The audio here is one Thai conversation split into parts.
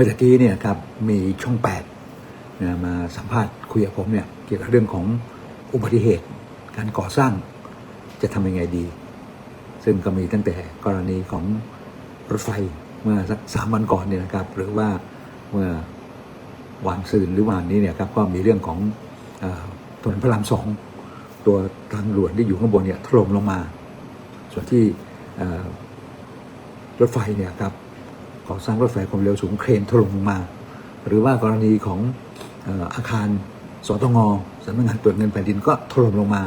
มื่อตะกี้เนี่ยครับมีช่องแปดนะมาสัมภาษณ์คุยกับผมเนี่ยเกี่ยวกับเรื่องของอุบัติเหตุ การก่อสร้างจะทำยังไงดี ซึ่งก็มีตั้งแต่กรณีของรถไฟเมื่อสักสามวันก่อนเนี่ยนะครับ หรือว่าเมื่อวานซืนหรือวานนี้เนี่ยครับก็มีเรื่องของอถนนพระรามสองตัวทางด่วนที่อยู่ข้างบนเนี่ยถล่มลงมา ส่วนที่รถไฟเนี่ยครับ ก่อสร้างรถไฟความเร็วสูงเครนถล่มลงมา หรือว่ากรณีของอาคารสตงสำนักงานตรวจเงินแผ่นดินก็ถล่มลงมา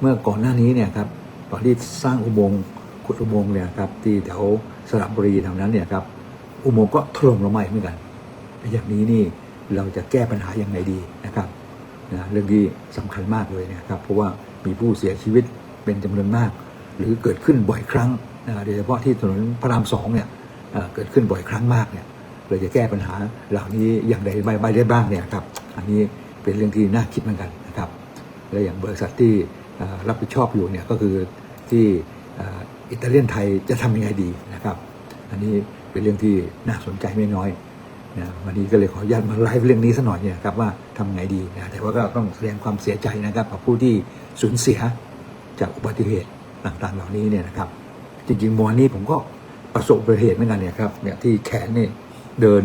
เมื่อก่อนหน้านี้เนี่ยครับตอนที่สร้างอุโมงค์ขุดอุโมงค์เนี่ยครับที่แถวสระบุรีแถวนั้นเนี่ยครับอุโมงค์ก็ถล่มลงมาเหมือนกันอย่างนี้นี่เราจะแก้ปัญหายังไงดีนะครับนะเรื่องที่สำคัญมากเลยเนะครับเพราะว่ามีผู้เสียชีวิตเป็นจำนวนมาก หรือเกิดขึ้นบ่อยครั้งนะโดยเฉพาะที่ถนนพระรามสองเนี่ย เกิดขึ้นบ่อยครั้งมากเนี่ยเราจะแก้ปัญหาเหล่านี้อย่างไรไปได้บ้างเนี่ยครับอันนี้เป็นเรื่องที่น่าคิดเหมือนกันนะครับและอย่างบริษัทที่รับผิดชอบอยู่เนี่ยก็คือที่อิตาเลียนไทยจะทำยังไงดีนะครับ อันนี้เป็นเรื่องที่น่าสนใจไม่น้อยนะวันนี้ก็เลยขออนุญาตมาไลฟ์เรื่องนี้สักหน่อยเนี่ยครับว่าทำไงดีนะแต่ว่าก็ต้องแสดงความเสียใจนะครับกับผู้ที่สูญเสียจากอุบัติเหตุต่างๆเหล่านี้เนี่ยนะครับ จริงๆมวานนี้ผมก็ ประสบอุบัติเหตุเหมือนกันเนี่ยครับเนี่ยที่แขนเนี่ยเดิน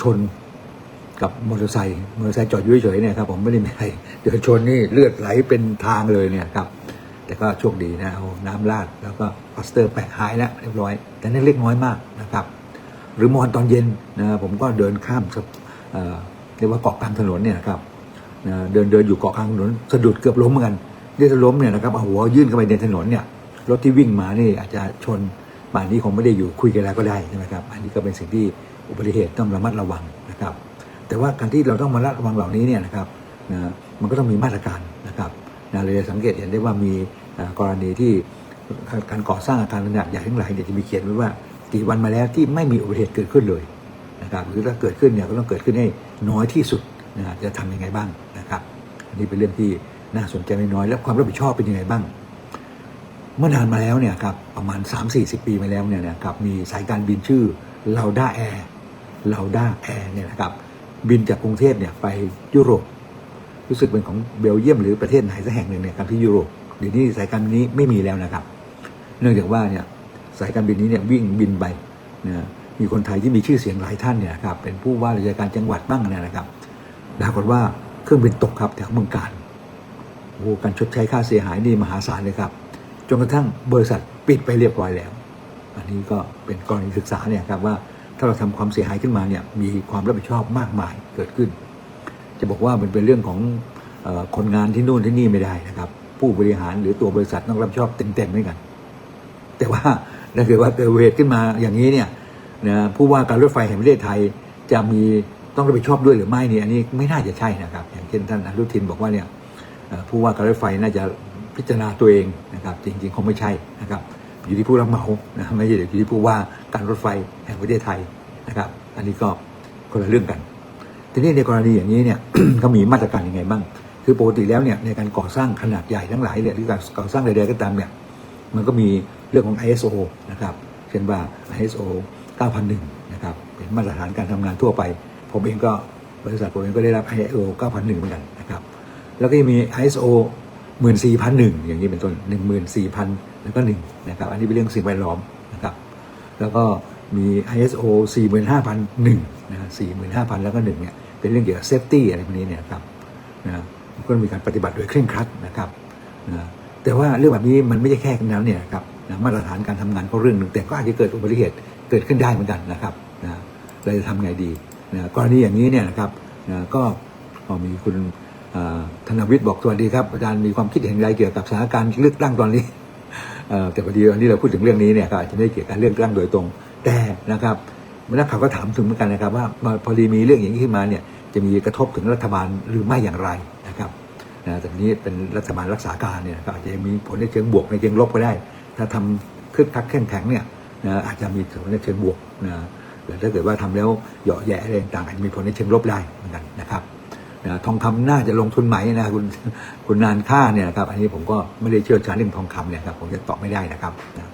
ชนกับมอเตอร์ไซค์มอเตอร์ไซค์จอดอยู่เฉยๆเนี่ยครับผมไม่ได้มีอะไรเดินชนนี่เลือดไหลเป็นทางเลยเนี่ยครับ แต่ก็โชคดีนะเอาน้ำราดแล้วก็พลาสเตอร์แปะหายแล้วเรียบร้อย แต่นั่นเล็กน้อยมากนะครับ หรือมอนตอนเย็นนะผมก็เดินข้ามเอ่อเรียกว่าเกาะกลางถนนเนี่ยครับเดินเดินอยู่เกาะกลางถนนสะดุดเกือบล้มเหมือนกันที่จะล้มเนี่ยนะครับเอาหัวยื่นเข้าไปในถนนเนี่ยรถที่วิ่งมานี่อาจจะชน ป่านนี้คงไม่ได้อยู่คุยกันแล้วก็ได้ใช่ไหมครับ อันนี้ก็เป็นสิ่งที่อุบัติเหตุต้องระมัดระวังนะครับ แต่ว่าการที่เราต้องมาระวังเหล่านี้เนี่ยนะครับนะมันก็ต้องมีมาตรการนะครับนะเราจะสังเกตเห็นได้ว่ามีกรณีที่การก่อสร้างอาคารขนาดใหญ่ทั้งหลายเนี่ยจะมีเขียนไว้ว่ากี่วันมาแล้วที่ไม่มีอุบัติเหตุเกิดขึ้นเลยนะครับหรือถ้าเกิดขึ้นเนี่ยก็ต้องเกิดขึ้นให้น้อยที่สุดนะจะทำยังไงบ้างนะครับอันนี้เป็นเรื่องที่น่าสนใจไม่น้อย และความรับผิดชอบเป็นยังไงบ้าง เมื่อนานมาแล้วเนี่ยครับประมาณ 3-40 ปีมาแล้วเนี่ยนะครับมีสายการบินชื่อลาวด้าแอร์ลาวด้าแอร์เนี่ยนะครับบินจากกรุงเทพเนี่ยไปยุโรป รู้สึกเป็นของเบลเยียมหรือประเทศไหนสักแห่งหนึ่งเนี่ยครับที่ยุโรปเดี๋ยวนี้สายการบินนี้ไม่มีแล้วนะครับ เนื่องจากว่าเนี่ยสายการบินนี้เนี่ยวิ่งบินไปนะมีคนไทยที่มีชื่อเสียงหลายท่านเนี่ยครับเป็นผู้ว่าราชการจังหวัดบ้างเนี่ยนะครับปรากฏว่าเครื่องบินตกครับแถวเมืองการโอ้การชดใช้ค่าเสียหายนี่มหาศาลเลยครับ จนกระทั่งบริษัทปิดไปเรียบร้อยแล้ว อันนี้ก็เป็นกรณีศึกษาเนี่ยครับว่าถ้าเราทำความเสียหายขึ้นมาเนี่ยมีความรับผิดชอบมากมายเกิดขึ้น จะบอกว่ามันเป็นเรื่องของอคนงานที่นู่นที่นี่ไม่ได้นะครับ ผู้บริหารหรือตัวบริษัทต้องรับผิดชอบเต็มๆเหมือนกัน แต่ว่าถ้าเกิดว่าเกิดเหตุขึ้นมาอย่างนี้เนี่ยนะผู้ว่าการรถไฟแห่งประเทศไทยจะมีต้องรับผิดชอบด้วยหรือไม่เนี่ยอันนี้ไม่น่าจะใช่นะครับ อย่างเช่นท่านอนุทินบอกว่าเนี่ยผู้ว่าการรถไฟน่าจะ พิจารณาตัวเองนะครับ จริงๆคงไม่ใช่นะครับ อยู่ที่ผู้รับเหมานะไม่ใช่อยู่ที่ผู้ว่าการรถไฟแห่งประเทศไทยนะครับ อันนี้ก็คนละเรื่องกัน ทีนี้ในกรณีอย่างนี้เนี่ยเขามีมาตรการยังไงบ้าง คือปกติแล้วเนี่ยในการก่อสร้างขนาดใหญ่ทั้งหลายเนี่ยหรือการก่อสร้างใดๆก็ตามเนี่ยมันก็มีเรื่องของ ISO นะครับ เช่นว่า ISO 9001 นะครับ เป็นมาตรฐานการทำงานทั่วไป ผมเองก็บริษัทผมเองก็ได้รับ ISO 9001 เหมือนกันนะครับ แล้วก็ยั งมี ISO 14001อย่างนี้เป็นต้น14000แล้วก็1นะครับอันนี้เป็นเรื่องสิ่งแวดล้อมนะครับแล้วก็มี ISO 45001นะ45,000 แล้วก็1เนี่ยเป็นเรื่องเกี่ยวกับ safety อะไรพวกนี้เนี่ยครับนะก็มีการปฏิบัติโดยเคร่งครัดนะครับนะแต่ว่าเรื่องแบบนี้มันไม่ใช่แค่นั้นเนี่ยครับนะมาตรฐานการทำงานก็เรื่องหนึ่งแต่ก็อาจจะเกิดอุบัติเหตุเกิดขึ้นได้เหมือนกันนะครับนะเราจะทำไงดีนะกรณีอย่างนี้เนี่ยนะครับนะก็พอมีคุณ ธนวิทย์บอกสวัสดีครับอาจารย์มีความคิดเห็นอะไรเกี่ยวกับสถานการณ์เลือกตั้งตอนนี้เอ่อแต่พอดีวันนี้เราพูดถึงเรื่องนี้เนี่ยก็อาจจะไม่เกี่ยวกับเรื่องตั้งโดยตรง แต่นะครับนักข่าวก็ถามถึงเหมือนกันนะครับ ว่าพอดีมีเรื่องอย่างนี้ขึ้นมาเนี่ยจะมีกระทบถึงรัฐบาลหรือไม่อย่างไรนะครับนะแต่นี้เป็นรัฐบาลรักษาการเนี่ยก็อาจจะมีผลในเชิงบวกในเชิงลบก็ได้ ถ้าทำคึกคักแข็งแข็งเนี่ยนะอาจจะมีผลในเชิงบวกนะแต่ถ้าเกิดว่าทำแล้วเหยาะแยะอะไรต่างๆอาจจะมีผลในเชิงลบได้เหมือนกันนะครับ นะทองคำน่าจะลงทุนไหมนะคุณคุณนานค่าเนี่ยครับ อันนี้ผมก็ไม่ได้เชี่ยวชาญเรื่องทองคำเนี่ยครับผมจะตอบไม่ได้นะครับนะ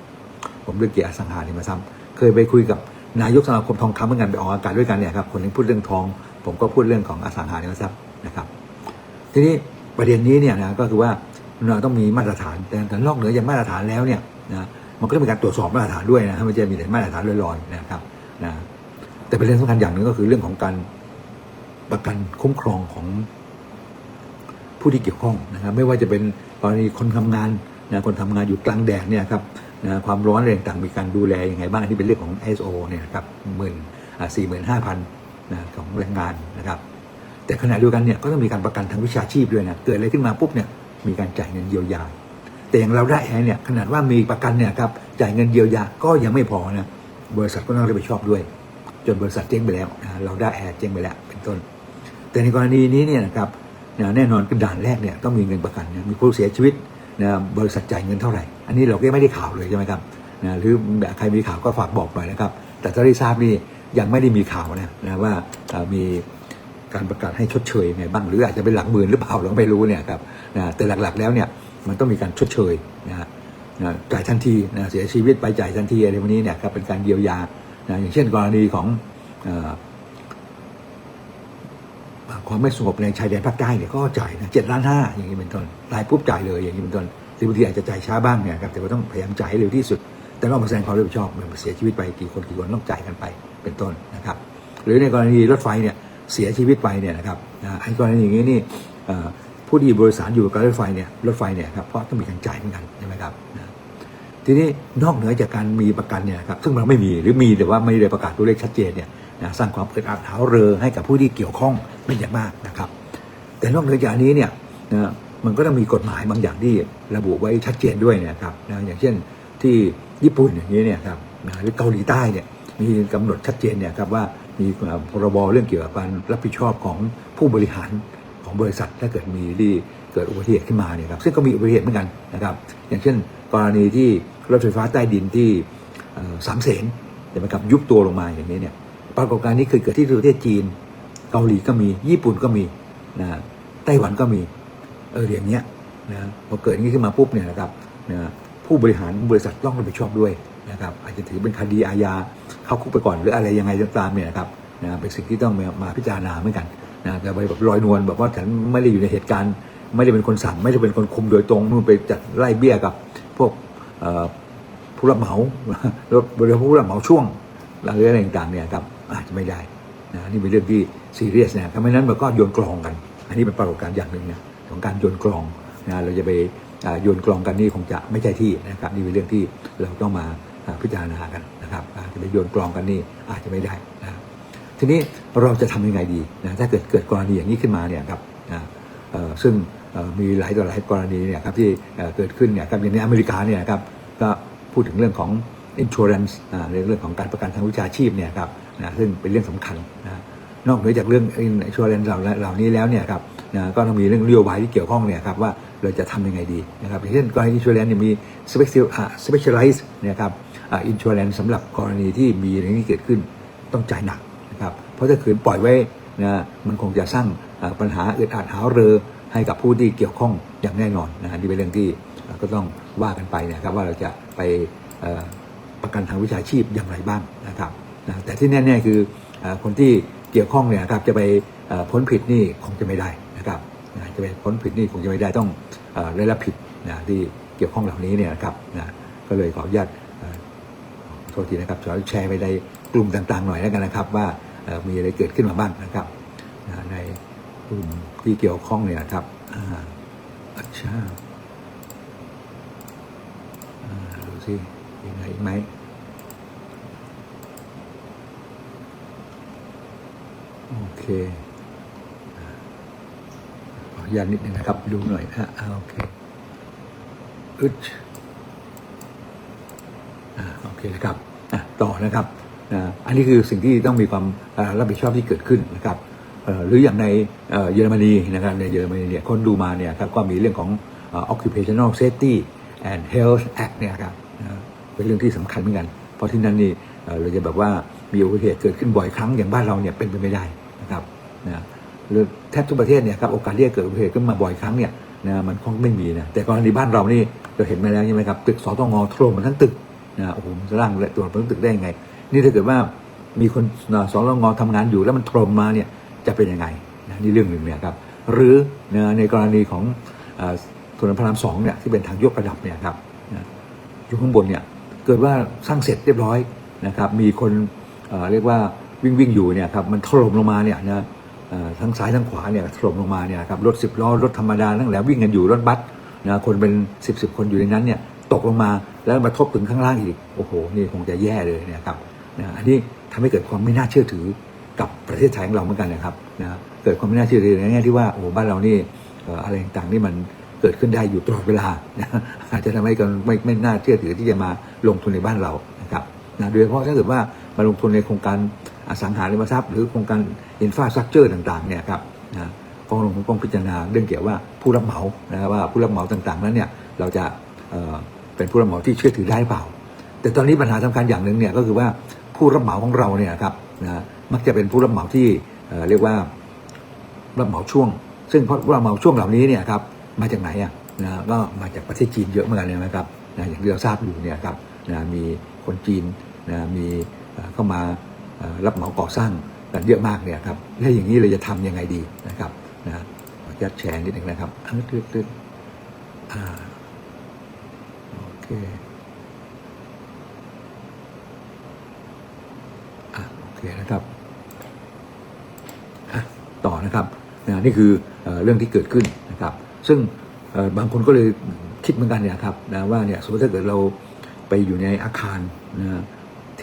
ผมเรื่องเกี่ยวกับสังหาริมทรัพย์เคยไปคุยกับนายกสมาคมทองคำเหมือนกันไปออกอากาศด้วยกันเนี่ยครับคนนึงพูดเรื่องทอง ผมก็พูดเรื่องของอสังหาริมทรัพย์นะครับ ทีนี้ประเด็นนี้เนี่ยนะก็คือว่าเราต้องมีมาตรฐานแต่แต่นอกเหนือจากมาตรฐานแล้วเนี่ยนะมันก็ต้องมีการตรวจสอบมาตรฐานด้วยนะไม่ใช่มีแต่มาตรฐานลอยๆนะครับนะแต่ประเด็นสำคัญอย่างหนึ่งก็คือเรื่องของการ ประกันคุ้มครองของผู้ที่เกี่ยวข้องนะครับ ไม่ว่าจะเป็นกรณีคนทำงานนะคนทำงานอยู่กลางแดดเนี่ยครับนะความร้อนอะไรต่างมีการดูแลยังไงบ้างที่เป็นเรื่องของ ISO เนี่ยนะครับหมื่นสี่หมื่นห้าพันนะของแรงงานนะครับ แต่ขณะเดียวกันเนี่ยก็ต้องมีการประกันทางวิชาชีพด้วยนะเกิดอะไรขึ้นมาปุ๊บเนี่ยมีการจ่ายเงินเยียวยา แต่อย่างเราได้แอร์เนี่ยขนาดว่ามีประกันเนี่ยครับจ่ายเงินเยียวยาก็ยังไม่พอนะบริษัทก็ต้องรับผิดชอบด้วย จนบริษัทเจ๊งไปแล้วเราได้แอร์เจ๊งไปแล้วเป็นต้น แต่ในกรณีนี้เนี่ยนะครับนะแน่นอนคือด่านแรกเนี่ยต้องมีเงินประกันมีผู้เสียชีวิตนะบริษัทจ่ายเงินเท่าไหร่ อันนี้เราก็ไม่ได้ข่าวเลยใช่ไหมครับนะหรือแบบใครมีข่าวก็ฝากบอกหน่อยนะครับ แต่ถ้าได้ทราบนี่ยังไม่ได้มีข่าวนะนะว่ามีการประกาศให้ชดเชยยังไงบ้างหรืออาจจะเป็นหลักหมื่นหรือเปล่าเราไม่รู้เนี่ยครับนะแต่หลักๆแล้วเนี่ยมันต้องมีการชดเชยนะฮะนะจ่ายทันทีนะเสียชีวิตไปจ่ายทันทีอะไรพวกนี้เนี่ยครับเป็นการเยียวยานะอย่างเช่นกรณีของอ ความไม่สงบในชายแดนภาคใต้เนี่ยก็จ่ายนะเจ็ดล้านห้าอย่างนี้เป็นต้นรายปุ๊บจ่ายเลยอย่างนี้เป็นต้นหรือบางทีอาจจะจ่ายช้าบ้างเนี่ยครับแต่ว่าต้องพยายามจ่ายให้เร็วที่สุด แต่ต้องมาแสดงความรับผิดชอบมันเสียชีวิตไปกี่คนกี่คนต้องจ่ายกันไปเป็นต้นนะครับ หรือในกรณีรถไฟเนี่ยเสียชีวิตไปเนี่ยนะครับนะไอ้กรณีอย่างนี้นี่ผู้ที่บริสารอยู่กับรถไฟเนี่ยรถไฟเนี่ยครับเพราะต้องมีการจ่ายเหมือนกันใช่ไหมครับทีนี้นอกเหนือจากการมีประกันเนี่ยครับซึ่งเราไม่มีหรือมีแต่ว่าไม่ได้ประกาศตัวเลขชัดเจนเนี่ยนะสร้างความเอึดอัดหาเรือให้กับผู้ที่เกี่ยวข้อง เป็นอย่างมากนะครับ แต่นอกเหนือจากนี้เนี่ยนะมันก็ต้องมีกฎหมายบางอย่างที่ระบุไว้ชัดเจนด้วยนะครับนะอย่างเช่นที่ญี่ปุ่นอย่างนี้เนี่ยครับนะหรือเกาหลีใต้เนี่ยมีกำหนดชัดเจนเนี่ยครับว่ามีพรบเรื่องเกี่ยวกับการรับผิดชอบของผู้บริหารของบริษัทถ้าเกิดมีที่เกิดอุบัติเหตุขึ้นมาเนี่ยครับซึ่งก็มีอุบัติเหตุเหมือนกันนะครับอย่างเช่น กรณีที่รถไฟฟ้าใต้ดินที่สามเสนเห็นไหมครับยุบตัวลงมาอย่างนี้เนี่ยปรากฏการณ์นี้เคยเกิดที่ประเทศจีน เกาหลีก็มีญี่ปุ่นก็มีนะไต้หวันก็มีเอออย่างเงี้ยนะพอเกิดอย่างนี้ขึ้นมาปุ๊บเนี่ยนะครับนะผู้บริหารบริษัทต้องรับผิดชอบด้วยนะครับอาจจะถือเป็นคดีอาญาเข้าคุกไปก่อนหรืออะไรยังไงตามเนี่ยนะครับนะเป็นสิ่งที่ต้องมามาพิจารณาเหมือนกันนะแต่ไปแบบลอยนวลแบบว่าฉันไม่ได้อยู่ในเหตุการณ์ ไม่ได้เป็นคนสั่ง ไม่ได้เป็นคนคุมโดยตรงนู่นไปจัดไล่เบี้ยกับ พวกผู้รับเหมารถบริษัทผู้รับเหมาช่วงหรืออะไรต่างๆเนี่ยครับอาจจะไม่ได้นะนี่เป็นเรื่องที่ ซีเรียสนะทำไมนั้นมันก็โยนกลองกัน อันนี้เป็นปรากฏการณ์อย่างหนึ่งนะของการโยนกลองนะเราจะไปโยนกลองกันนี่คงจะไม่ใช่ที่นะครับนี่เป็นเรื่องที่เราต้องมาพิจารณากันนะครับจะไปโยนกลองกันนี่อาจจะไม่ได้นะทีนี้เราจะทำยังไงดีนะถ้าเกิดเกิดกรณีอย่างนี้ขึ้นมาเนี่ยครับนะซึ่งมีหลายต่อหลายกรณีเนี่ยครับที่เกิดขึ้นเนี่ยครับอย่างในอเมริกาเนี่ยครับก็พูดถึงเรื่องของ insurance ในเรื่องของการประกันทางวิชาชีพเนี่ยครับนะซึ่งเป็นเรื่องสำคัญนะ นอกเหนือจากเรื่อง insurance เหล่าเหล่านี้แล้วเนี่ยครับนะก็ต้องมีเรื่องนโยบายที่เกี่ยวข้องเนี่ยครับว่าเราจะทำยังไงดีนะครับอย่างเช่นกรณี insurance เนี่ยมี special อ่า specialize เนี่ยครับอ่า insurance สำหรับกรณีที่มีอย่างนี้เกิดขึ้นต้องจ่ายหนักนะครับเพราะถ้าขืนปล่อยไว้นะมันคงจะสร้างปัญหาอึดอัดหาเรือให้กับผู้ที่เกี่ยวข้องอย่างแน่นอนนะฮะนี่เป็นเรื่องที่ก็ต้องว่ากันไปนะครับว่าเราจะไปประกันทางวิชาชีพอย่างไรบ้างนะครับนะแต่ที่แน่ๆคือคนที่ เกี่ยวข้องเนี่ยครับจะไปพ้นผิดนี่คงจะไม่ได้นะครับจะไปพ้นผิดนี่คงจะไม่ได้ต้องอได้รับผิดนะที่เกี่ยวข้องเหล่านี้เนี่ยนะครับนะก็เลยขออนุญาตโทษทีนะครับขอแชร์ไปในกลุ่มต่างๆหน่อยแล้วกันนะครับ ว่ามีอะไรเกิดขึ้นมาบ้างนะครับนะในกลุ่มที่เกี่ยวข้องเนี่ยนะครับอัชชาอ่าดูสิยังไงไหม โอเคอ่าขออนุญาตนิดนึงนะครับ ดูหน่อยนะฮะอ่าโอเคอึดอ่าโอเคนะครับอะต่อนะครับอ่าอันนี้คือสิ่งที่ต้องมีความรับผิดชอบที่เกิดขึ้นนะครับหรืออย่างในเยอรมนีนะครับในเยอรมนีเนี่ยคนดูมาเนี่ยครับก็มีเรื่องของ occupational safety and health act เนี่ยครับเป็นเรื่องที่สำคัญเหมือนกัน เพราะที่นั่นนี่เราจะแบบว่ามีอุบัติเหตุเกิดขึ้นบ่อยครั้งอย่างบ้านเราเนี่ยเป็นไปไม่ได้ นะหรือแทบทุกประเทศเนี่ยครับโอกาสที่จะเกิดอุบัติเหตุขึ้นมาบ่อยครั้งเนี่ยนะมันคงไม่มีนะแต่กรณีบ้านเรานี่เราเห็นมาแล้วใช่ไหมครับตึกสตงถล่มมันทั้งตึกนะโอ้โหจะร่างและตัวมันทั้งตึกได้ยังไง นี่ถ้าเกิดว่ามีคนสองรงทำงานอยู่แล้วมันถล่มมาเนี่ยจะเป็นยังไงนะนี่เรื่องหนึ่งเนี่ยครับหรือนะในกรณีของอถนนพระรามสองเนี่ยที่เป็นทางยกระดับเนี่ยครับนะอยู่ข้างบนเนี่ยเกิดว่าสร้างเสร็จเรียบร้อยนะครับมีคนเเรียกว่าวิ่งวิ่งอยู่เนี่ยครับมันถล่มลงมาเนี่ยนะ ทั้งซ้ายทั้งขวาเนี่ยถล่มลงมาเนี่ยครับรถสิบล้อรถธรรมดาทั้งแหลวิ่งกันอยู่รถบัสนะคนเป็นสิบสิบคนอยู่ในนั้นเนี่ยตกลงมาแล้วมาทบถึงข้างล่างอีกโอ้โหนี่คงจะแย่เลยเนี่ยครับนะอันนี้ทำให้เกิดความไม่น่าเชื่อถือกับประเทศไทยของเราเหมือนกันนะครับนะเกิดความไม่น่าเชื่อถือในแง่ที่ว่าโอ้บ้านเรานี่อะไรต่างๆนี่มันเกิดขึ้นได้อยู่ตลอดเวลานะอาจจะทำให้กันไม่ไม่น่าเชื่อถือที่จะมาลงทุนในบ้านเรานะครับนะโดยเฉพาะถ้าเกิดว่ามาลงทุนในโครงการ อสังหาริมทรัพย์ หรือโครงการอินฟราสตรักเจอร์ต่างๆเนี่ยครับนะกองลงทุนต้องพิจารณาเรื่องเกี่ยวว่าผู้รับเหมานะครับว่าผู้รับเหมาต่างๆนั้นเนี่ยเราจะเเป็นผู้รับเหมาที่เชื่อถือได้เปล่า แต่ตอนนี้ปัญหาสำคัญอย่างหนึ่งเนี่ยก็คือว่าผู้รับเหมาของเราเนี่ยครับนะมักจะเป็นผู้รับเหมาที่เเรียกว่ารับเหมาช่วง ซึ่งเพราะรับเหมาช่วงเหล่านี้เนี่ยครับมาจากไหนอะนะก็มาจากประเทศจีนเยอะเหมือนกันเลยนะครับนะอย่างที่เราทราบอยู่เนี่ยครับนะมีคนจีนนะมีเข้ามา รับเหมาก่อสร้างกันเยอะมากเนี่ยครับแล้วอย่างนี้เราจะทำยังไงดีนะครับนะขออนุญาตแชร์นิดหนึ่งนะครับอันตึ๊ดตึ๊ดอ่าโอเคอะโอเคนะครับอะต่อนะครับนะนี่คือเอเรื่องที่เกิดขึ้นนะครับ ซึ่งบางคนก็เลยคิดเหมือนกันเนี่ยครับนะว่าเนี่ยสมมติถ้าเกิดเราไปอยู่ในอาคารนะ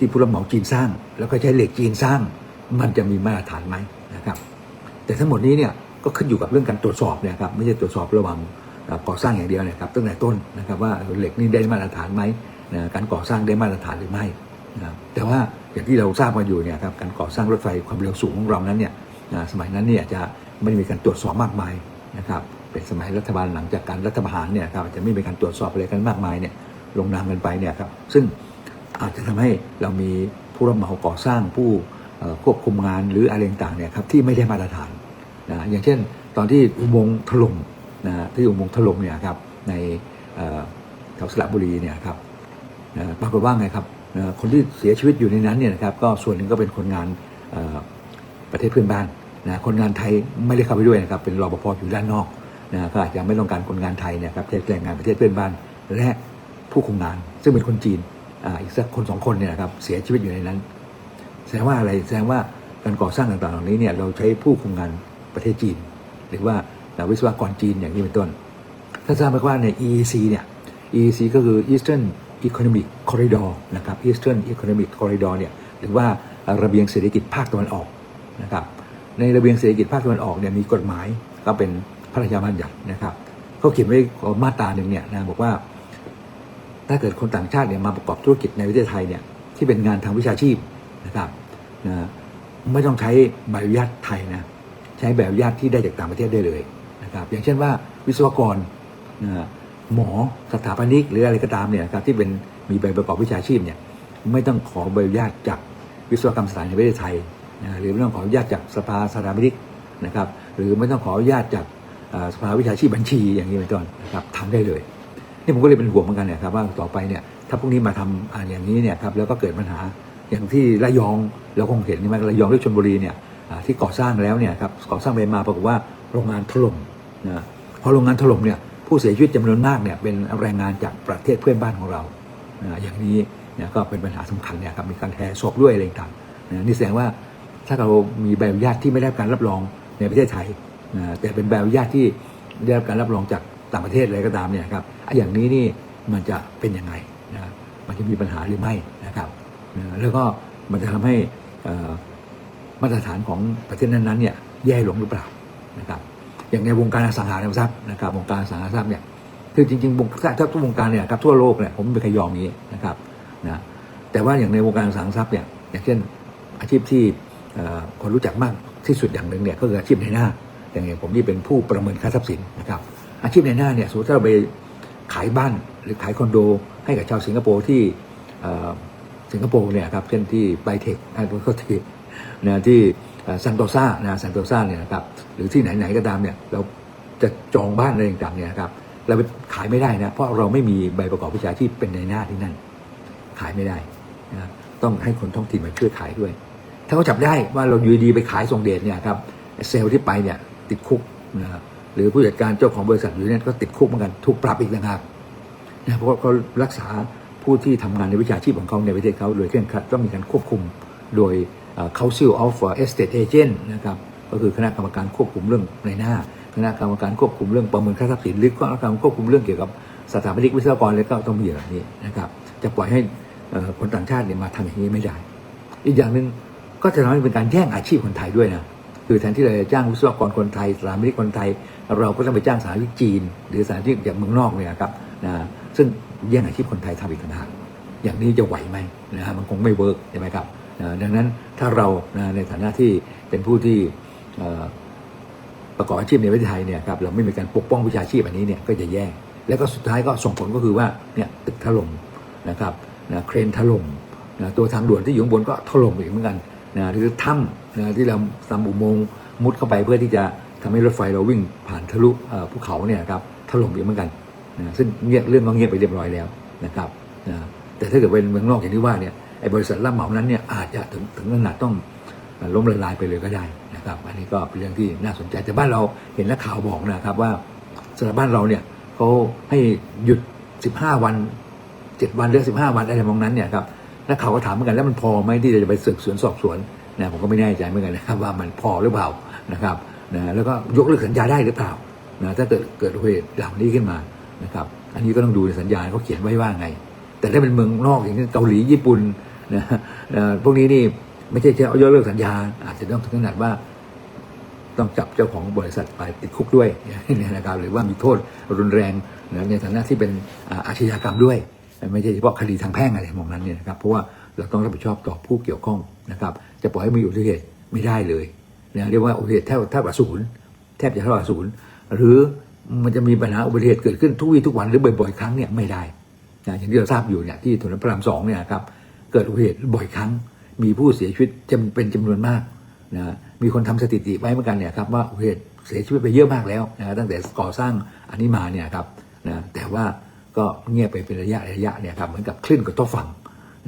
ที่ผู้รับเหมาจีนสร้าง แล้วก็ใช้เหล็กจีนสร้าง มันจะมีมาตรฐานไหมนะครับ แต่ทั้งหมดนี้เนี่ยก็ขึ้นอยู่กับเรื่องการตรวจสอบเนี่ยครับไม่ใช่ตรวจสอบระหว่างก่อสร้างอย่างเดียวเนี่ยครับตั้งแต่ต้นนะครับว่าเหล็กนี่ได้มาตรฐานไหมนะการก่อสร้างได้มาตรฐานหรือไม่นะครับแต่ว่าอย่างที่เราทราบมาอยู่เนี่ยครับการก่อสร้างรถไฟความเร็วสูงของเรานั้นเนี่ยนะสมัยนั้นเนี่ยจะไม่ได้มีการตรวจสอบมากมายนะครับเป็นสมัยรัฐบาลหลังจากการรัฐประหารเนี่ยครับจะไม่มีการตรวจสอบอะไรกันมากมายเนี่ยลงนามกันไปเนี่ยครับซึ่ง อาจจะทำให้เรามีผู้รับเหมาก่อสร้างผู้ควบคุมงานหรืออะไรต่างๆเนี่ยครับที่ไม่ได้มาตรฐานนะอย่างเช่น ตอนที่อุโมงค์ถล่มนะที่อุโมงค์ถล่มเนี่ยครับในเอ่อแถวสระบุรีเนี่ยครับนะปรากฏว่าไงครับนะคนที่เสียชีวิตอยู่ในนั้นเนี่ยนะครับก็ส่วนหนึ่งก็เป็นคนงานประเทศเพื่อนบ้านนะคนงานไทยไม่ได้เข้าไปด้วยนะครับเป็นรปภอยู่ด้านนอกนะก็อาจจะไม่ต้องการคนงานไทยเนี่ยครับใช้แรงงานประเทศเพื่อนบ้านและผู้คุมงาน ซึ่งเป็นคนจีน อีกสักคนสองคนเนี่ยครับเสียชีวิตอยู่ในนั้น แสดงว่าอะไรแสดงว่าการก่อสร้างต่างๆเหล่านี้เนี่ยเราใช้ผู้คุมงานประเทศจีน หรือว่าวิศวกรจีนอย่างนี้เป็นต้นถ้าทราบไหมว่าใน EEC เนี่ย EEC ก็คือ Eastern Economic Corridor นะครับ Eastern Economic Corridor เนี่ยหรือว่าระเบียงเศรษฐกิจภาคตะวันออกนะครับในระเบียงเศรษฐกิจภาคตะวันออกเนี่ยมีกฎหมายก็เป็นพระราชบัญญัตินะครับเขาเขียนไว้มาตราหนึ่งเนี่ยนะบอกว่า ถ้าเกิดคนต่างชาติเนี่ยมาประกอบธุรกิจในประเทศไทยเนี่ยที่เป็นงานทางวิชาชีพนะครับนะไม่ต้องใช้ใบอนุญาตไทยนะใช้ใบอนุญาตที่ได้จากต่างประเทศได้เลยนะครับ อย่างเช่นว่าวิศวกรนะหมอสถาปนิกหรืออะไรก็ตามเนี่ยนะครับที่เป็นมีใบประกอบวิชาชีพเนี่ยไม่ต้องขอใบอนุญาตจากวิศวกรรมสถานในประเทศไทยนะหรือไม่ต้องขออนุญาตจากสภาสถาปนิกนะครับ หรือไม่ต้องขออนุญาตจากสภาวิชาชีพบัญชีอย่างนี้เป็นต้นนะครับทำได้เลย นี่ผมก็เลยเป็นห่วงเหมือนกันเนี่ยครับว่าต่อไปเนี่ยถ้าพวกนี้มาทำอ่าอย่างนี้เนี่ยครับแล้วก็เกิดปัญหาอย่างที่ระยองเราคงเห็นใช่ไหมระยองหรือชลบุรีเนี่ยที่ก่อสร้างแล้วเนี่ยครับก่อสร้างไปมาปรากฏว่าโรงงานถล่มนะพอโรงงานถล่มเนี่ยผู้เสียชีวิตจำนวนมากเนี่ยเป็นแรงงานจากประเทศเพื่อนบ้านของเรานะอย่างนี้เนี่ยก็เป็นปัญหาสำคัญเนี่ยครับมีการแห่ศพด้วยอะไรต่างนะนี่แสดงว่าถ้าเรามีใบอนุญาตที่ไม่ได้รับการรับรองในประเทศไทยนะแต่เป็นใบอนุญาตที่ได้รับการรับรองจาก ต่างประเทศอะไรก็ตามเนี่ยครับอย่างนี้นี่มันจะเป็นยังไงนะมันจะมีปัญหาหรือไม่นะครับ แล้วก็มันจะทำให้มาตรฐานของประเทศนั้นๆเนี่ยแย่ลงหรือเปล่านะครับ อย่างในวงการอสังหาริมทรัพย์นะครับวงการอสังหาริมทรัพย์เนี่ยคือจริงๆวงถ้าทุกวงการเนี่ยครับทั่วโลกเนี่ยผมไม่เคยยอมนี้นะครับนะแต่ว่าอย่างในวงการอสังหาริมทรัพย์เนี่ยอย่างเช่นอาชีพที่คนรู้จักมากที่สุดอย่างหนึ่งเนี่ยก็คืออาชีพในหน้าอย่างอย่างผมนี่เป็นผู้ประเมินค่าทรัพย์สินนะครับ อาชีพในหน้าเนี่ยสมมติถ้าเราไปขายบ้านหรือขายคอนโด ให้กับชาวสิงคโปร์ที่สิงคโปร์เนี่ยครับเช่นที่ไบเทคอันนี้ก็ทีนะที่ซันโตซานะซันโตซาเนี่ยนะครับหรือที่ไหนๆก็ตามเนี่ยเราจะจองบ้านอะไรต่างๆเนี่ยครับเราไปขายไม่ได้นะเพราะเราไม่มีใบประกอบวิชาชีพเป็นในหน้าที่นั่น ขายไม่ได้นะต้องให้คนท้องถิ่นมาช่วยขายด้วย ถ้าเขาจับได้ว่าเราอยู่ดีๆไปขายส่งเดชเนี่ยครับเซลล์ที่ไปเนี่ยติดคุกนะครับ หรือผู้จัดการเจ้าของบริษัทอยู่เนี่ยก็ติดคุกเหมือนกันถูกปรับอีกต่างหากนะเพราะว่าเขารักษาผู้ที่ทำงานในวิชาชีพของเขาในประเทศเขาโดยเคร่งครัดต้องมีการควบคุมโดย Council of Estate Agent นะครับก็คือคณะกรรมการควบคุมเรื่องในหน้า คณะกรรมการควบคุมเรื่องประเมินค่าทรัพย์สินหรือคณะกรรมการควบคุมเรื่องเกี่ยวกับสถาปนิกวิศวกรแล้วก็ต้องมีแบบนี้นะครับจะปล่อยให้คนต่างชาติเนี่ยมาทำอย่างนี้ไม่ได้ อีกอย่างหนึ่งก็จะทำให้เป็นการแย่งอาชีพคนไทยด้วยนะ คือแทนที่เราจะจ้างวิศวกรคนไทยสถาปนิกคนไทย เราก็ต้องไปจ้างสถาปนิกจีน หรือสถาปนิกจากเมืองนอกเนี่ยครับนะซึ่งแย่งอาชีพคนไทยทำอีกต่างหากอย่างนี้จะไหวไหมนะฮะมันคงไม่เวิร์กใช่ไหมครับนะดังนั้นถ้าเรานะในฐานะที่เป็นผู้ที่ประกอบอาชีพในประเทศไทยเนี่ยครับเราไม่มีการปกป้องวิชาชีพอันนี้เนี่ยก็จะแย่แล้วก็สุดท้ายก็ส่งผลก็คือว่าเนี่ยตึกถล่มนะครับนะเครนถล่มนะตัวทางด่วนที่อยู่บนก็ถล่มอีกเหมือนกันนะหรือถ้ำ นะที่เราทำอุโมงค์มุดเข้าไปเพื่อที่จะทำให้รถไฟเราวิ่งผ่านทะลุภูเขาเนี่ยครับถล่มอีกเหมือนกันนะซึ่งเงียบเรื่องก็เงียบไปเรียบร้อยแล้วนะครับนะแต่ถ้าเกิดเป็นเมืองนอกอย่างที่ว่าเนี่ยไอ้บริษัทรับเหมานั้นเนี่ยอาจจะถึงถึงขนาดต้องล้มละลายไปเลยก็ได้นะครับ อันนี้ก็เป็นเรื่องที่น่าสนใจแต่บ้านเราเห็นนักข่าวบอกนะครับว่าสำหรับบ้านเราเนี่ยเขาให้หยุด 15 วัน 7 วันหรือ15 วันอะไรมองนั้นเนี่ยครับนักข่าวก็ถามเหมือนกันแล้วมันพอไหมที่จะไปสืบสวนสอบสวน นะผมก็ไม่แน่ใจเหมือนกันนะครับว่ามันพอหรือเปล่านะครับนะแล้วก็ยกเลิกสัญญาได้หรือเปล่านะถ้าเกิดเกิดเหตุเหล่านี้ขึ้นมานะครับ อันนี้ก็ต้องดูในสัญญาเขาเขียนไว้ว่าไง แต่ถ้าเป็นเมืองนอกอย่างเช่นเกาหลีญี่ปุ่นนะพวกนี้นี่ไม่ใช่แค่เอายกเลิกสัญญา อาจจะต้องถึงขนาดว่า ต้องจับเจ้าของบริษัทไปติดคุกด้วยนะครับหรือว่ามีโทษรุนแรงนะในฐานะที่เป็นอาอาชญากรรมด้วย ไม่ใช่เฉพาะคดีทางแพ่งอะไรมองนั้นเนี่ยนะครับเพราะว่าเราต้องรับผิดชอบต่อผู้เกี่ยวข้องนะครับ จะปล่อยให้มีอุบัติเหตุไม่ได้เลยนะเรียกว่าอุบัติเหตุแทบแทบศูนย์แทบจะเท่ากับศูนย์หรือมันจะมีปัญหาอุบัติเหตุเกิดขึ้นทุกวี่ทุกวันหรือบ่อยๆครั้งเนี่ยไม่ได้นะอย่างที่เราทราบอยู่เนี่ยที่ถนนพระรามสองเนี่ยครับเกิดอุบัติเหตุบ่อยครั้ง มีผู้เสียชีวิตจำเป็นจำนวนมากนะมีคนทำสถิติไว้เหมือนกันเนี่ยครับว่าอุบัติเหตุเสียชีวิตไปเยอะมากแล้วนะตั้งแต่ก่อสร้างอันนี้มาเนี่ยครับนะแต่ว่าก็เงียบไปเป็นระยะระยะเนี่ยครับเหมือนกับคลื่นกระทบฝั่ง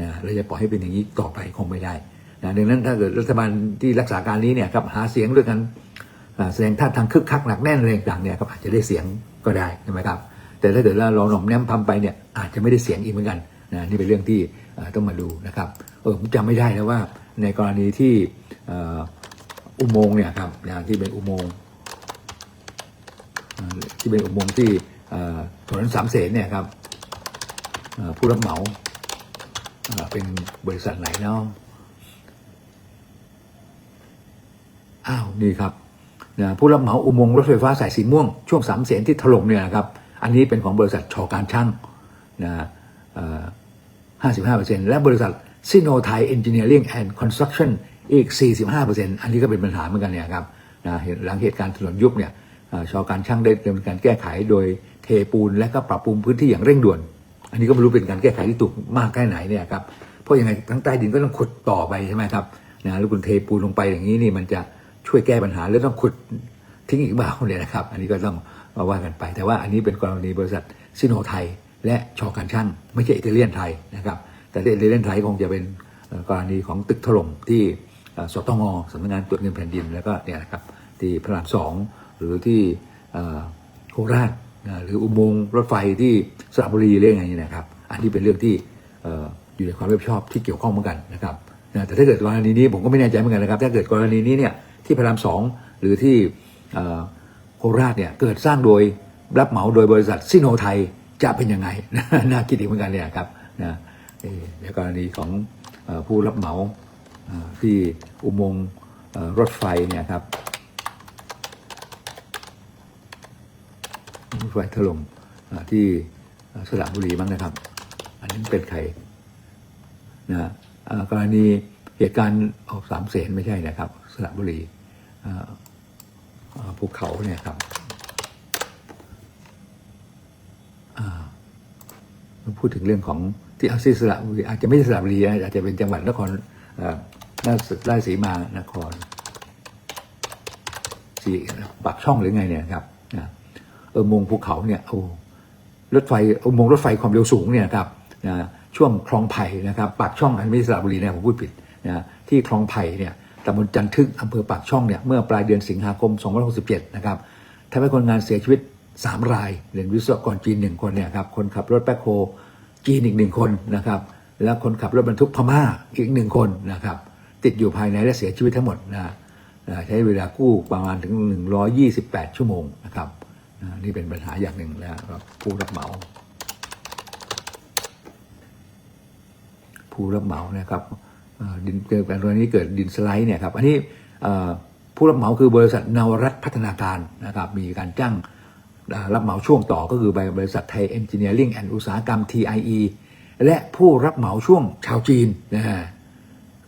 นะเราจะปล่อยให้เป็นอย่างนี้ต่อไปคงไม่ได้ นะดังนั้นถ้าเกิดรัฐบาลที่รักษาการนี้เนี่ยครับหาเสียงด้วยกันแสดงท่าทางคึกคักหนักแน่นอะไรต่างเนี่ยครับอาจจะได้เสียงก็ได้ใช่ไหมครับ แต่ถ้าเกิดเราลองหน่อมแนมทำไปเนี่ยอาจจะไม่ได้เสียงอีกเหมือนกันนะนี่เป็นเรื่องที่ต้องมาดูนะครับเออผมจำไม่ได้แล้วว่าในกรณีที่อ,อุโมงค์เนี่ยครับนะที่เป็นอุโมงค์ที่เป็นอุโมงค์ที่ถนนสามเสนเนี่ยครับผู้รับเหมาเป็นบริษัทไหนเนาะ อ้าวนี่ครับนะผู้รับเหมาอุโมงค์รถไฟฟ้าสายสีม่วงช่วงสามเสนที่ถล่มเนี่ยนะครับ อันนี้เป็นของบริษัทชอการช่างนะเปอ่อ55%และบริษัทซิโนไทยเอนจิเนียริ่งแอนด์คอนสตรักชั่นอีก45%อันนี้ก็เป็นปัญหาเหมือนกันเนี่ยครับนะหลังเหตุการณ์ถนนยุบเนี่ยชอการช่างได้ดำเนินการแก้ไขโดยเทปูนและก็ปรับปรุงพื้นที่อย่างเร่งด่วน อันนี้ก็ไม่รู้เป็นการแก้ไขที่ถูกมากแค่ไหนเนี่ยครับเพราะยังไงทั้งใต้ดินก็ต้องขุดต่อไปใช่ไหมครับนะแล้วคุณเทปูนลงไปอย่างนี้นี่มันจะ ช่วยแก้ปัญหาแล้วต้องขุดทิ้งอีกเปล่าเนี่ยนะครับ อันนี้ก็ต้องมาว่ากันไป แต่ว่าอันนี้เป็นกรณีบริษัทซิโนไทย และชอการช่างไม่ใช่อิตาเลียนไทยนะครับ แต่อิตาเลียนไทยคงจะเป็นกรณีของตึกถล่มที่เอ่อสตงสำนักงานตรวจเงินแผ่นดินแล้วก็เนี่ยนะครับที่พระรามสองหรือที่โคราชหรืออุโมงค์รถไฟที่สระบุรีเรื่องอะไรนี่นะครับ อันนี้เป็นเรื่องที่ออยู่ในความรับผิดชอบที่เกี่ยวข้องเหมือนกันนะครับแต่ถ้าเกิดกรณีนี้ผมก็ไม่แน่ใจเหมือนกันนะครับ ถ้าเกิดกรณีนี้เนี่ย ที่พระรามสองหรือที่โคราชเนี่ยเกิดสร้างโดยรับเหมาโดยบริษัทซิโนไทยจะเป็นยังไงน่าคิดอีกเหมือนกันเนี่ยครับนะเอ่อในกรณีของผู้รับเหมาที่อุโมงค์รถไฟเนี่ยครับรถไฟถล่มที่สระบุรีบ้างนะครับ อันนี้เป็นใครนะอ่อกรณีเหตุการณ์ออกสามเสนไม่ใช่นะครับ สระบุรี ภูเขาเนี่ยครับอ่าพูดถึงเรื่องของที่อาซีสระบุรีอาจจะไม่ใช่สระบุรีอาจจะเป็นจังหวัดนครราชราชสีมานครสีปากช่องหรือไงเนี่ยครับเออมงภูเขาเนี่ยโอ้รถไฟอุโมงรถไฟความเร็วสูงเนี่ยครับนะช่วงคลองไผ่นะครับปากช่องอันไม่สระบุรีนะผมพูดผิดนะที่คลองไผ่เนี่ย ตำบลจันทึกอำเภอปากช่องเนี่ยเมื่อปลายเดือนสิงหาคม 2567 นะครับทำให้คนงานเสียชีวิต 3 รายเป็นวิศวกรจีน 1 คนเนี่ยครับคนขับรถแบ็คโฮจีนอีกหนึ่งคนนะครับแล้วคนขับรถบรรทุกพม่าอีกหนึ่งคนนะครับติดอยู่ภายในและเสียชีวิตทั้งหมดนะใช้เวลากู้ประมาณถึง 128 ชั่วโมงนะครับนี่เป็นปัญหาอย่างหนึ่งนะครับผู้รับเหมาผู้รับเหมานะครับ ดินเกิดการณีเกิดดินสไลด์เนี่ยครับอันนี้ผู้รับเหมาคือบริษัทนวรัฐพัฒนาการนะครับมีการจ้างรับเหมาช่วงต่อก็คือบริษัทไทยเอนจิเนียริ่งแอนด์อุตสาหกรรม TIE และผู้รับเหมาช่วงชาวจีนนะฮะ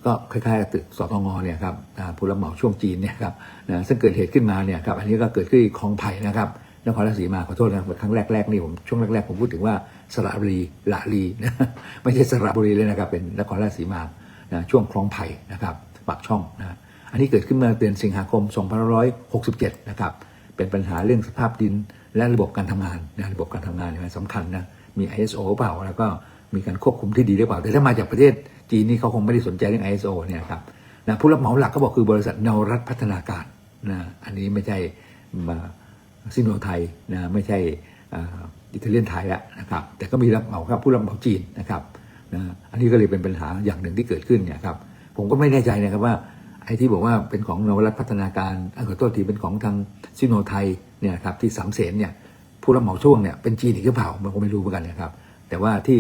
ก็คล้ายๆตึกสตงเนี่ยครับผู้รับเหมาช่วงจีนเนี่ยครับนะซึ่งเกิดเหตุขึ้นมาเนี่ยครับอันนี้ก็เกิดขึ้นที่คลองไผ่นะครับนครราชสีมาขอโทษนะครั้งแรกๆนี่ผมช่วงแรกๆผมพูดถึงว่าสระบุรีละลีนะไม่ใช่สระบุรีเลยนะครับเป็นนครราชสีมา นะช่วงคลองไผ่นะครับปากช่องนะอันนี้เกิดขึ้นเมื่อเดือนสิงหาคม 2567 นะครับ เป็นปัญหาเรื่องสภาพดินและระบบการทำงานนะระบบการทำงานเนี่ยสำคัญนะมี ISO เปล่าแล้วก็มีการควบคุมที่ดีหรือเปล่า แต่ถ้ามาจากประเทศจีนนี่เขาคงไม่ได้สนใจเรื่อง ISO เนี่ยครับนะผู้รับเหมาหลักก็บอกคือบริษัทนรัฐพัฒนาการนะอันนี้ไม่ใช่มาซิโนไทยนะไม่ใช่อิตาเลียนไทยและนะครับแต่ก็มีรับเหมาครับผู้รับเหมาจีนนะครับ นะอันนี้ก็เลยเป็นปัญหาอย่างหนึ่งที่เกิดขึ้นเนี่ยครับผมก็ไม่แน่ใจนะครับว่าไอ้ที่บอกว่าเป็นของนวรัฐพัฒนาการขอโทษทีเป็นของทางซิโนไทยเนี่ยครับที่สามเสนเนี่ยผู้รับเหมาช่วงเนี่ยเป็นจีนอีกหรือเปล่ามันก็ไม่รู้เหมือนกันนะครับ แต่ว่าที่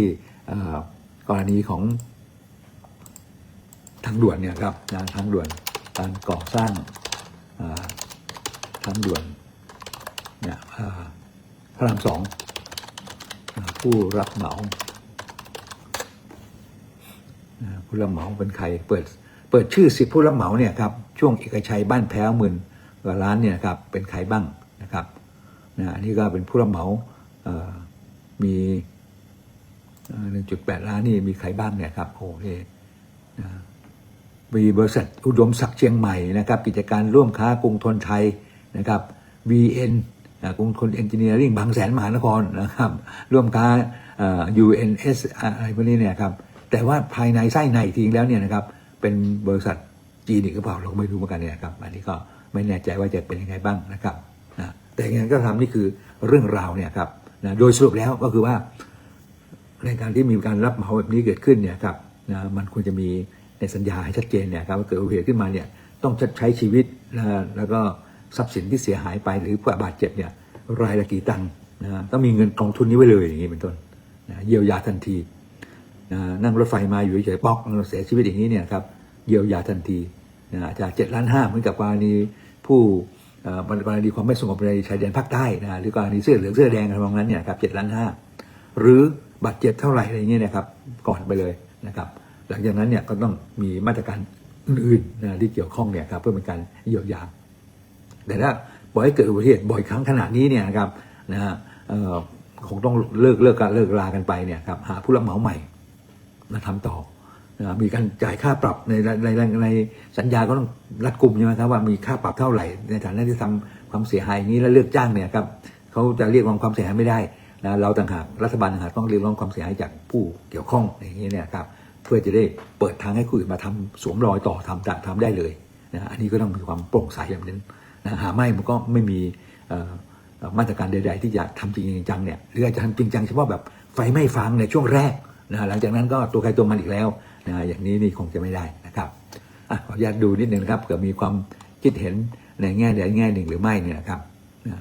กรณีของทางด่วนเนี่ยครับงานทางด่วนการก่อสร้างทางด่วนเนี่ยพระรามสองผู้รับเหมา อ่า ผู้รับเหมาเป็นใครเปิดเปิดชื่อสิบผู้รับเหมาเนี่ยครับช่วงเอกชัยบ้านแพ้วหมื่นกว่าล้านเนี่ยครับเป็นใครบ้างนะครับนะอันนี้ก็เป็นผู้รับเหมาเอ่อมีหนึ่งจุดแปดล้านนี่มีใครบ้างเนี่ยครับโอ้โหนะมีบริษัทอุดมศักดิ์เชียงใหม่นะครับ กิจการร่วมค้ากรุงทนไทยนะครับ VN กรุงทนเอนจิเนียริ่งบางแสนมหานครนะครับ ร่วมค้า UNS อะไรพวกนี้เนี่ยครับ แต่ว่าภายในไส้ในอีกทีแล้วเนี่ยนะครับเป็นบริษัทจีนอีกหรือเปล่าเราไม่รู้เหมือนกันเนี่ยครับ อันนี้ก็ไม่แน่ใจว่าจะเป็นยังไงบ้างนะครับนะแต่อย่างนั้นก็ทำนี่คือเรื่องราวเนี่ยครับนะโดยสรุปแล้วก็คือว่าในการที่มีการรับเหมาแบบนี้เกิดขึ้นเนี่ยครับนะมันควรจะมีในสัญญาให้ชัดเจนเนี่ยครับว่าเกิดอุบัติเหตุขึ้นมาเนี่ยต้องชดใช้ชีวิตนะแล้วก็ทรัพย์สินที่เสียหายไปหรือผู้บาดเจ็บเนี่ยรายละกี่ตังค์นะต้องมีเงินกองทุนนี้ไว้เลยอย่างนี้เป็นต้นนะเยียวยาทันที นั่งรถไฟมาอยู่เฉยๆป๊อกเสียชีวิตอย่างนี้เนี่ยครับเยียวยาทันทีนะจากเจ็ดล้านห้าเหมือนกับกรณีผู้กรณีความไม่สงบในชายแดนภาคใต้นะหรือกรณีเสื้อเหลืองเสื้อแดงอะไรประมาณนั้นเนี่ยครับเจ็ดล้านห้าหรือบาดเจ็บเท่าไหร่อะไรเงี้ยนะครับก่อนไปเลยนะครับ หลังจากนั้นเนี่ยก็ต้องมีมาตรการอื่นๆนะที่เกี่ยวข้องเนี่ยครับเพื่อเป็นการเยียวยา แต่ถ้าปล่อยเกิดอุบัติเหตุบ่อยครั้งขนาดนี้เนี่ยนะครับนะฮะคงต้องเลิกเลิกกันเลิกลากันไปเนี่ยครับหาผู้รับเหมาใหม่ มาทำต่อนะมีการจ่ายค่าปรับในในในในสัญญาก็ต้องรัดกุมใช่ไหมครับว่ามีค่าปรับเท่าไหร่ ในฐานะที่ทำความเสียหายอย่างนี้แล้วเลือกจ้างเนี่ยครับเขาจะเรียกร้องความเสียหายไม่ได้นะเราต่างหากรัฐบาลต่างหากต้องเรียกร้องความเสียหายจากผู้เกี่ยวข้องอย่างนี้เนี่ยครับเพื่อจะได้เปิดทางให้คนอื่นมาทำสวมรอยต่อทำจากทำได้เลยนะอันนี้ก็ต้องมีความโปร่งใสแบบนั้นนะหาไม่มันก็ไม่มีมาตรการใด ๆ ที่จะทำจริงจังเนี่ยหรืออาจจะทำจริงจังเฉพาะแบบไฟไหม้ฟางในช่วงแรก นะหลังจากนั้นก็ตัวใครตัวมันอีกแล้วนะอย่างนี้นี่คงจะไม่ได้นะครับอขออนุญาตดูนิดนึงนะครับเผื่อมีความคิดเห็นในแง่ใดแง่หนึ่งหรือไม่เนี่ยนะครับนะ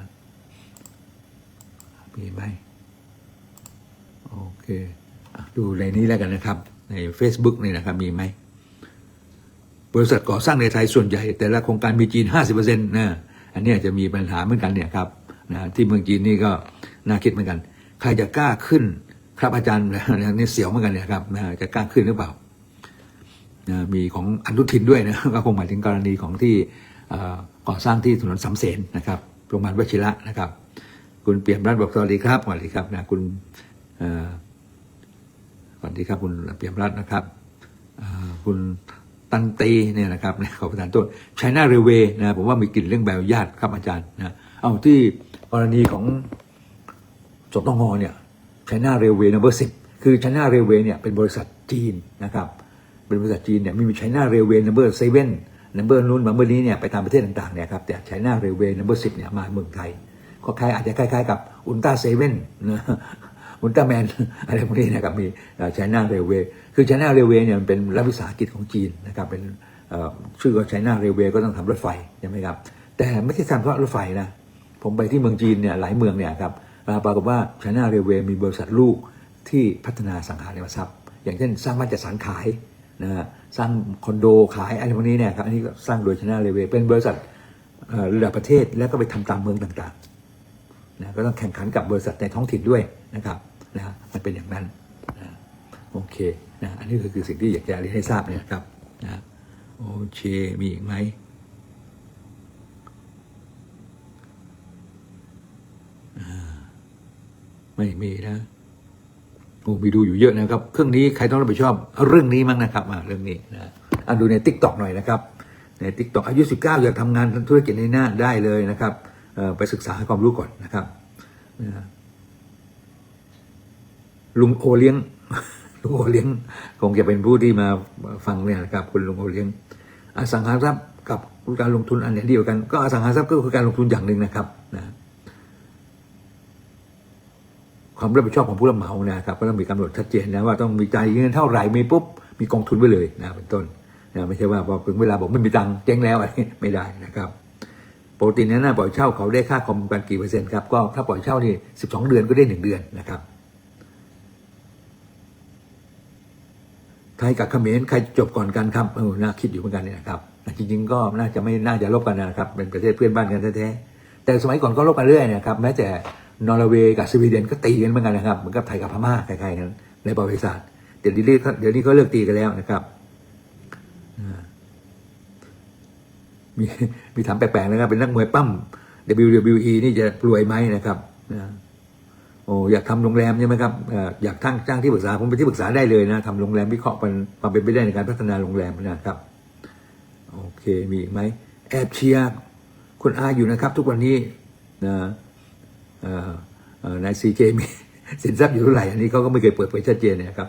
มีไหมโอเคดูในนี้แล้วกันนะครับ ใน Facebook นี่นะครับมีไหมบริษัทก่อสร้างในไทยส่วนใหญ่ แต่ละโครงการมีจีน 50%นะอันนี้จะมีปัญหาเหมือนกันเนี่ยครับนะที่เมืองจีนนี่ก็น่าคิดเหมือนกัน ใครจะกล้าขึ้น ครับอาจารย์นี่เสียวเหมือนกันเนี่ยครับจะกล้าขึ้นหรือเปล่ามีของอนุทินด้วยนะก็คงหมายถึงกรณีของที่ก่อสร้างที่ถนนสามเสนนะครับโรงพยาบาลวชิระนะครับ คุณเปี่ยมรัตน์บอกสวัสดีครับสวัสดีครับนะคุณก่อสวัสดีครับคุณเปี่ยมรัตน์นะครับคุณตันตีเนี่ยนะครับขอประทานโทษไชน่าเรเวนะผมว่ามีกลิ่นเรื่องใบอนุญาตครับอาจารย์นะเอาที่กรณีของจตงเนี่ย ไชน่าเรเวย์นัมเบอร์สิบคือไชน่าเรเวย์เนี่ยเป็นบริษัทจีนนะครับเป็นบริษัทจีนเนี่ยไม่มีไชน่าเรลเวย์นัมเบอร์เซเว่นนัมเบอร์นู้นนัมเบอนี้เนี่ยไปตามประเทศต่างๆเนี่ยครับแต่ไชน่าเรลเวย์นัมเบอร์สิบเนี่ยมาเมืองไทยก็คล้ายอาจจะคล้ายๆกับอุลตร้าเซเว่นนะอุลตร้าแมนอะไรพวกนี้นะครับมีไชน่าเรลเวย์คือไชน่าเรลเวย์เนี่ยมันเป็นรัฐวิสาหกิจของจีนนะครับเป็นชื่อว่าไชน่าเรลเวย์ก็ต้องทำรถไฟใช่ไหมครับแต่ไม่ใช่ทำเฉพาะรถไฟนะผมไปที่เมืองจีนเนี่ยหลายเมืองเนี่ยครับ ปรากฏว่าไชน่าเรเวมีบริษัทลูกที่พัฒนาสังหาริมทรัพย์ อย่างเช่นสร้างบ้านจัดสรรขายนะฮะสร้างคอนโดขายอะไรพวกนี้เนี่ยครับอันนี้ก็สร้างโดยชน่าเรเวเป็นบริษัทระดับประเทศแล้วก็ไปทำตามเมืองต่างๆนะก็ต้องแข่งขันกับบริษัทในท้องถิ่นด้วยนะครับนะมันเป็นอย่างนั้นนะโอเคนะอันนี้ก็คือสิ่งที่อยากจะเรียนให้ทราบเนี่ยครับนะโอเคมีอีกไหมอ่า ไม่มีนะโอ้มีดูอยู่เยอะนะครับ เครื่องนี้ใครต้องรับผิดชอบเรื่องนี้มั้งนะครับอ่าเรื่องนี้นะอะดูในทิกตอกหน่อยนะครับ ในทิกตอกอายุ 19อยากทำงานธุรกิจในหน้าได้เลยนะครับไปศึกษาให้ความรู้ก่อนนะครับลุงโอเลี้ยงลุงโอเลี้ยงคงจะเป็นผู้ที่มาฟังเนี่ยนะครับคุณลุงโอเลี้ยง อสังหารทรัพย์กับการลงทุนอันไหนเดียวกัน ก็อสังหารทรัพย์ก็คือการลงทุนอย่างหนึ่งนะครับนะ ความรับผิดชอบของผู้รับเหมานะครับก็ต้องมีกำหนดชัดเจนนะว่าต้องมีจ่ายเงินเท่าไหร่มีปุ๊บมีกองทุนไว้เลยนะเป็นต้นนะไม่ใช่ว่าพอถึงเวลาบอกไม่มีตังค์เจ๊งแล้วอันนี้ไม่ได้นะครับปกติเนยนะปล่อยเช่าเขาได้ค่าคอมกันกี่เปอร์เซ็นต์ครับก็ถ้าปล่อยเช่านี่สิบสองเดือนก็ได้หนึ่งเดือนนะครับไทยกับเขมรใครจบก่อนกันครับเออน่าคิดอยู่เหมือนกันเนี่ยนะครับจริงๆก็น่าจะไม่น่าจะลบกันนะครับเป็นประเทศเพื่อนบ้านกันแท้ๆแต่สมัยก่อนก็ลบกันเรื่อยนะครับแม้แต่ นอร์เวย์กับสวีเดนก็ตีกันเหมือนกันนะครับเหมือนกับไทยกับพม่าคล้ายๆกันในประวัติศาสตร์เดี๋ยวนี้เดี๋ยวนี้เขาเลิกตีกันแล้วนะครับมีมีถามแปลกๆนะครับเป็นนักมวยปั้ม WWE นี่จะรวยไหมนะครับโอ้อยากทำโรงแรมใช่ไหมครับอยากทั้งจ้างที่ปรึกษาผมเป็นที่ปรึกษาได้เลยนะทำโรงแรมวิเคราะห์เป็นความเป็นไปได้ในการพัฒนาโรงแรมนะครับโอเคมีอีกไหมแอบเชียร์คุณอาอยู่นะครับ ทุกวันนี้นะ นายซีเจมีสินทรัพย์อยู่เท่าไหร่อันนี้เขาก็ไม่เคยเปิดเผยชัดเจนนะครับ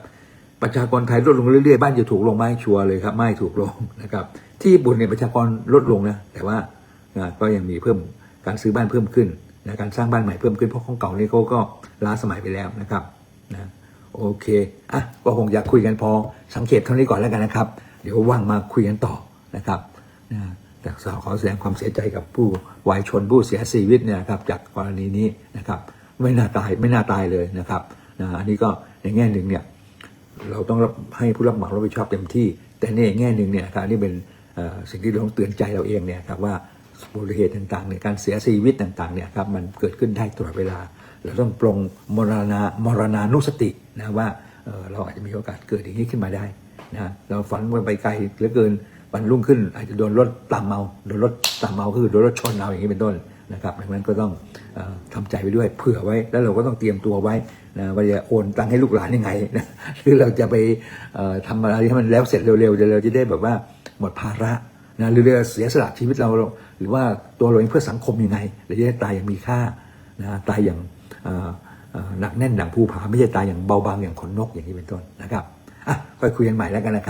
ประชากรไทยลดลงเรื่อยๆบ้านจะถูกลงไหมชัวร์เลยครับไม่ถูกลงนะครับที่ญี่ปุ่นเนี่ยประชากรลดลงนะแต่ว่าก็ยังมีเพิ่มการซื้อบ้านเพิ่มขึ้นนะการสร้างบ้านใหม่เพิ่มขึ้นเพราะของเก่านี่เขาก็ล้าสมัยไปแล้วนะครับนะโอเคอะก็คงอยากคุยกันพอสังเกตเท่านี้ก่อนแล้วกันนะครับ เดี๋ยวว่างมาคุยกันต่อนะครับนะ ขอแสดงความเสียใจกับผู้วายชนผู้เสียชีวิตเนี่ยครับจากกรณีนี้นะครับ ไม่น่าตายไม่น่าตายเลยนะครับนะอันนี้ก็ในแง่หนึ่งเนี่ยเราต้องรับให้ผู้รับเหมารับผิดชอบเต็มที่ แต่ในแง่หนึ่งเนี่ยครับนี่เป็นสิ่งที่เราต้องเตือนใจเราเองเนี่ยครับว่าอุบัติเหตุต่างๆเนี่ยการเสียชีวิตต่างๆเนี่ยครับมันเกิดขึ้นได้ตลอดเวลา เราต้องปรงมรณามรณานุสตินะว่าเราอาจจะมีโอกาสเกิดอย่างนี้ขึ้นมาได้นะเราฝันไปไกลเหลือเกิน วันรุ่งขึ้นอาจจะโดนรถตามเมาโดนรถตามเมาคือโดนรถชนเอาอย่างนี้เป็นต้นนะครับดังนั้นก็ต้องออทำใจไปด้วยเผื่อไว้ แล้วเราก็ต้องเตรียมตัวไว้นะว่าจะโอนตังค์ให้ลูกหลานยังไงนะหรือเราจะไปเอ่อทำอะไรให้มันแล้วเสร็จเร็วๆเดี๋ยวเราจะได้แบบว่าหมดภาระนะหรือเราเสียสละชีวิตเรา หรือว่าตัวเราเองเพื่อสังคมยังไงเราจะได้ตายอย่างมีค่านะตายอย่างหนักแน่นดังภูผาไม่ใช่ตายอย่างเบาบางอย่างขนนกอย่างนี้เป็นต้นนะครับอะค่อยคุยกันใหม่แล้วกันนะครับ